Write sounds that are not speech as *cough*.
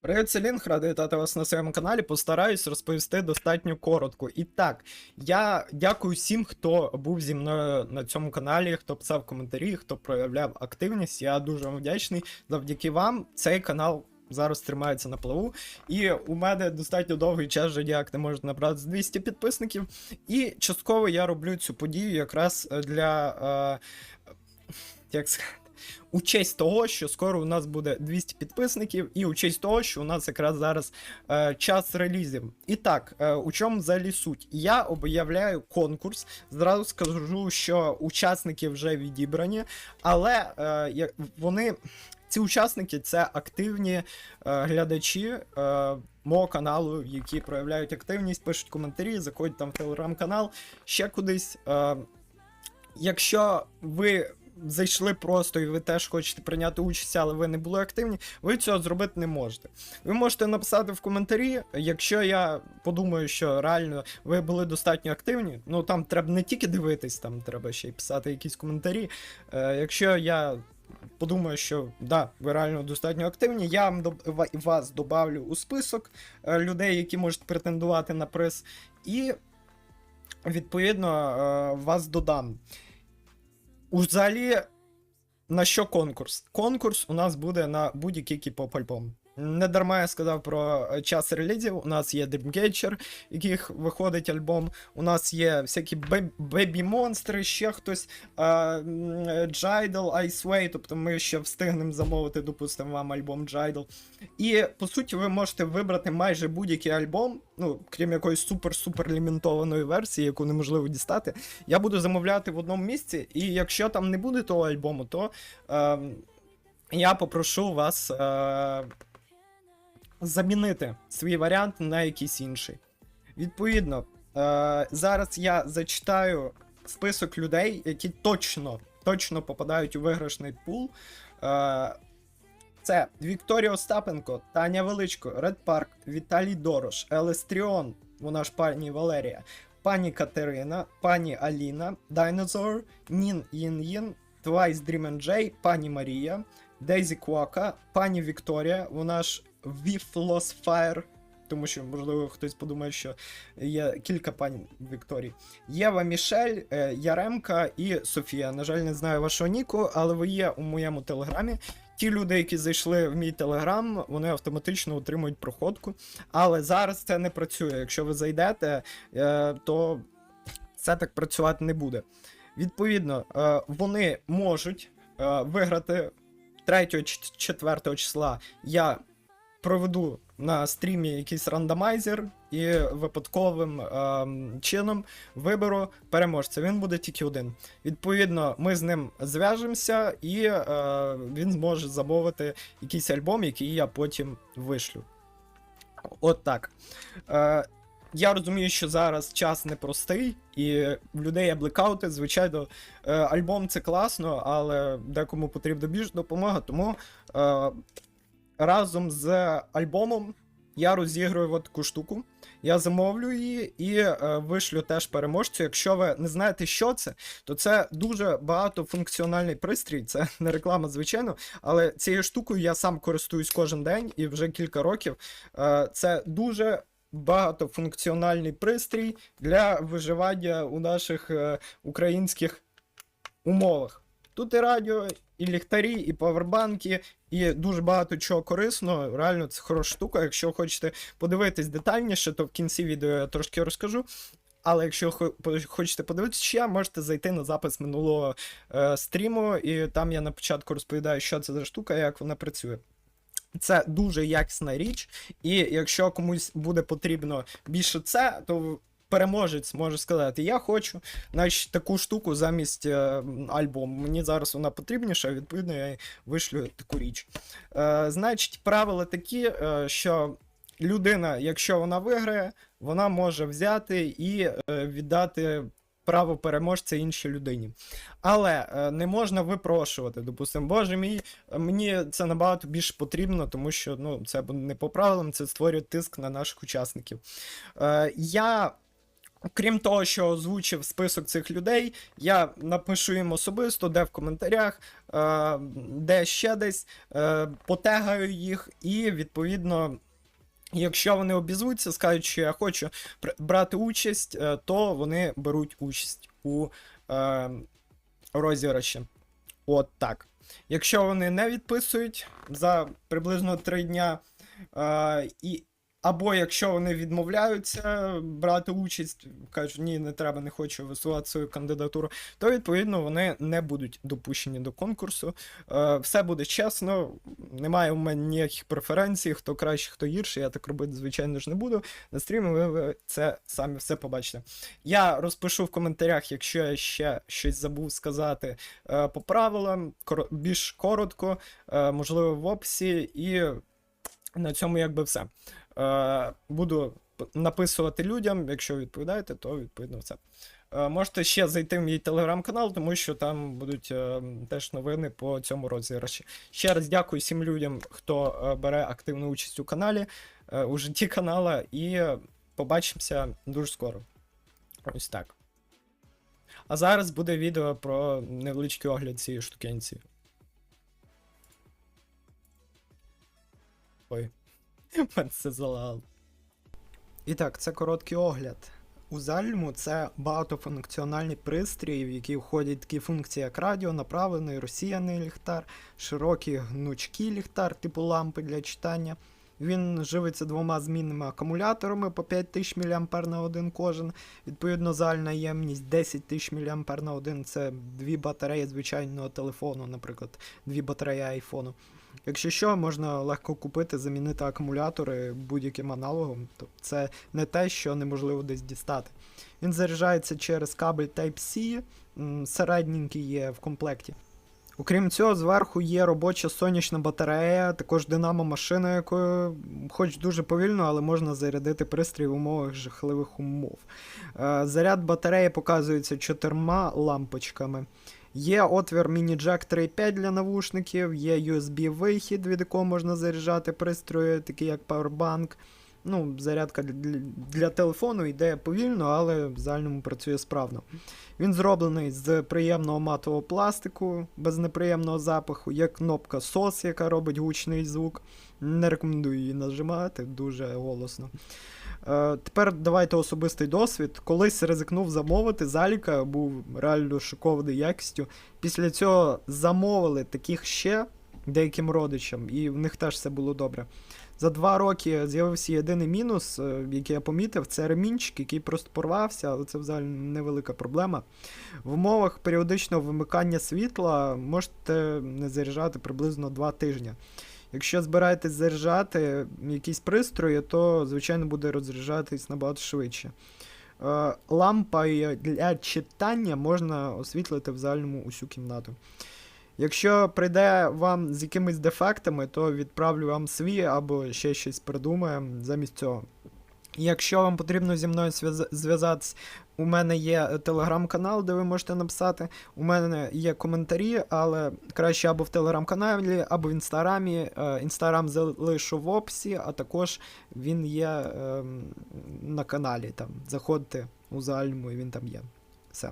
Привіт, це Лінг, радий вітати вас на своєму каналі. Постараюсь розповісти достатньо коротко. І так, я дякую всім, хто був зі мною на цьому каналі, хто писав коментарі, хто проявляв активність. Я дуже вам вдячний. Завдяки вам цей канал зараз тримається на плаву. І у мене достатньо довгий час вже ніяк не можна набрати 200 підписників. І частково я роблю цю подію якраз е, для. Е, як сказати, у честь того, що скоро у нас буде 200 підписників, і у честь того, що у нас якраз зараз е, час релізів. І так, е, у чому взагалі суть? Я об'являю конкурс. Зразу скажу, що учасники вже відібрані, але е, вони. Ці учасники це активні е, глядачі е, мого каналу, які проявляють активність, пишуть коментарі, заходять там в телеграм-канал, ще кудись. Е, якщо ви зайшли просто і ви теж хочете прийняти участь, але ви не були активні, ви цього зробити не можете. Ви можете написати в коментарі, якщо я подумаю, що реально ви були достатньо активні, ну там треба не тільки дивитись, там треба ще й писати якісь коментарі. Е, якщо я. Подумаю, що да, ви реально достатньо активні. Я вам вас добавлю у список е, людей, які можуть претендувати на приз, і відповідно е, вас додам. Взагалі, на що конкурс? Конкурс у нас буде на будь-який кіп-поп альбом. Не дарма я сказав про е, час релізів. У нас є Dreamcatcher, яких виходить альбом. У нас є всякі бебі монстри, ще хтось Джайдл, Iceway, тобто ми ще встигнемо замовити, допустимо, вам альбом Джайдл. І по суті, ви можете вибрати майже будь-який альбом, ну, крім якоїсь супер-супер лімітованої версії, яку неможливо дістати. Я буду замовляти в одному місці, і якщо там не буде того альбому, то е, я попрошу вас е, замінити свій варіант на якийсь інший. Відповідно, е, зараз я зачитаю список людей, які точно, точно попадають у виграшний пул. Е, це Вікторія Остапенко, Таня Величко, Ред Парк, Віталій Дорош, Елестріон, вона ж пані Валерія, пані Катерина, пані Аліна, Дайнозор, Нін Їн Їн, Twice Dream and пані Марія, Дейзі Куака, пані Вікторія, вона ж Віфлос Fire, тому що, можливо, хтось подумає, що є кілька пані Вікторій. Єва Мішель, е, Яремка і Софія. На жаль, не знаю вашого ніку, але ви є у моєму телеграмі. Ті люди, які зайшли в мій телеграм, вони автоматично отримують проходку. Але зараз це не працює. Якщо ви зайдете, е, то це так працювати не буде. Відповідно, е, вони можуть виграти 3-4 числа. Я проведу на стрімі якийсь рандомайзер і випадковим ем, чином виберу переможця. Він буде тільки один. Відповідно, ми з ним зв'яжемося, і е, він зможе замовити якийсь альбом, який я потім вишлю. От так. Е, я розумію, що зараз час непростий, і в людей є блекаути. Звичайно, е, альбом це класно, але декому потрібна більш допомога, тому. Е, разом з альбомом я розіграю от таку штуку. Я замовлю її і е, вишлю теж переможцю. Якщо ви не знаєте, що це, то це дуже багатофункціональний пристрій. Це *laughs* не реклама, звичайно, але цією штукою я сам користуюсь кожен день і вже кілька років. Е, це дуже. Багатофункціональний пристрій для виживання у наших е, українських умовах. Тут і радіо, і ліхтарі, і павербанки, і дуже багато чого корисного. Реально, це хороша штука. Якщо хочете подивитись детальніше, то в кінці відео я трошки розкажу. Але якщо хо- хочете подивитися ще, можете зайти на запис минулого е, стріму, і там я на початку розповідаю, що це за штука і як вона працює. Це дуже якісна річ, і якщо комусь буде потрібно більше це, то переможець може сказати: Я хочу значить, таку штуку замість е, альбому. Мені зараз вона потрібніша, відповідно, я вишлю таку річ. Е, значить, правила такі, е, що людина, якщо вона виграє, вона може взяти і е, віддати. Право переможця іншій людині. Але е, не можна випрошувати. Допустимо, боже мій, мені це набагато більш потрібно, тому що ну, це не по правилам, це створює тиск на наших учасників. Е, я Крім того, що озвучив список цих людей, я напишу їм особисто, де в коментарях, е, де ще десь, е, потегаю їх, і відповідно, якщо вони обізвуться, скажуть, що я хочу брати участь, е, то вони беруть участь у розіграші. От так. Якщо вони не відписують за приблизно 3 дня, і або якщо вони відмовляються брати участь, кажуть, ні, не треба, не хочу висувати свою кандидатуру, то відповідно вони не будуть допущені до конкурсу. Е, все буде чесно, немає у мене ніяких преференцій, хто краще, хто гірше. Я так робити, звичайно ж, не буду. На стрімі ви, це самі все побачите. Я розпишу в коментарях, якщо я ще щось забув сказати е, по правилам, більш коротко, е, можливо, в описі, і на цьому якби все. Е, буду написувати людям, якщо відповідаєте, то відповідно все. Е, можете ще зайти в мій телеграм-канал, тому що там будуть е, теж новини по цьому розіграші. Ще раз дякую всім людям, хто бере активну участь у каналі, у житті канала, і побачимося дуже скоро. Ось так. А зараз буде відео про невеличкий огляд цієї штукенці. Ой. Мене це залагало. І так, це короткий огляд. У Зальму це багатофункціональний пристрій, в який входять такі функції, як радіо, направлений, розсіяний ліхтар, широкий гнучкий ліхтар, типу лампи для читання. Він живиться двома змінними акумуляторами по 5000 мА на один кожен. Відповідно, загальна ємність 10 тисяч мА на один це дві батареї звичайного телефону, наприклад, дві батареї айфону. Якщо що, можна легко купити, замінити акумулятори будь-яким аналогом. Тобто це не те, що неможливо десь дістати. Він заряджається через кабель Type-C, середненький є в комплекті. Окрім цього, зверху є робоча сонячна батарея, також динамо-машина, якою, хоч дуже повільно, але можна зарядити пристрій в умовах жахливих умов. Е, Заряд батареї показується чотирма лампочками. Є отвір міні-джек 3.5 для навушників, є USB-вихід, від якого можна заряджати пристрої, такі як Powerbank. Ну, зарядка для, для телефону йде повільно, але в загальному працює справно. Він зроблений з приємного матового пластику, без неприємного запаху. Є кнопка SOS, яка робить гучний звук. Не рекомендую її нажимати, дуже голосно. Е, тепер давайте особистий досвід. Колись ризикнув замовити заліка, був реально шокований якістю. Після цього замовили таких ще деяким родичам, і в них теж все було добре. За два роки з'явився єдиний мінус, е, який я помітив, це ремінчик, який просто порвався, але це взагалі невелика проблема. В умовах періодичного вимикання світла можете не заряджати приблизно 2 тижні. Якщо збираєтесь заряджати якісь пристрої, то, звичайно, буде розряджатись набагато швидше. Е, Лампою для читання можна освітлити в загальному усю кімнату. Якщо прийде вам з якимись дефектами, то відправлю вам свій або ще щось придумаємо замість цього. Якщо вам потрібно зі мною зв'яз- зв'язатись, у мене є е, телеграм-канал, де ви можете написати. У мене є коментарі, але краще або в телеграм-каналі, або в інстаграмі. Е, Інстаграм залишу в описі, а також він є е, на каналі. Там. Заходьте у загальному, і він там є. Все.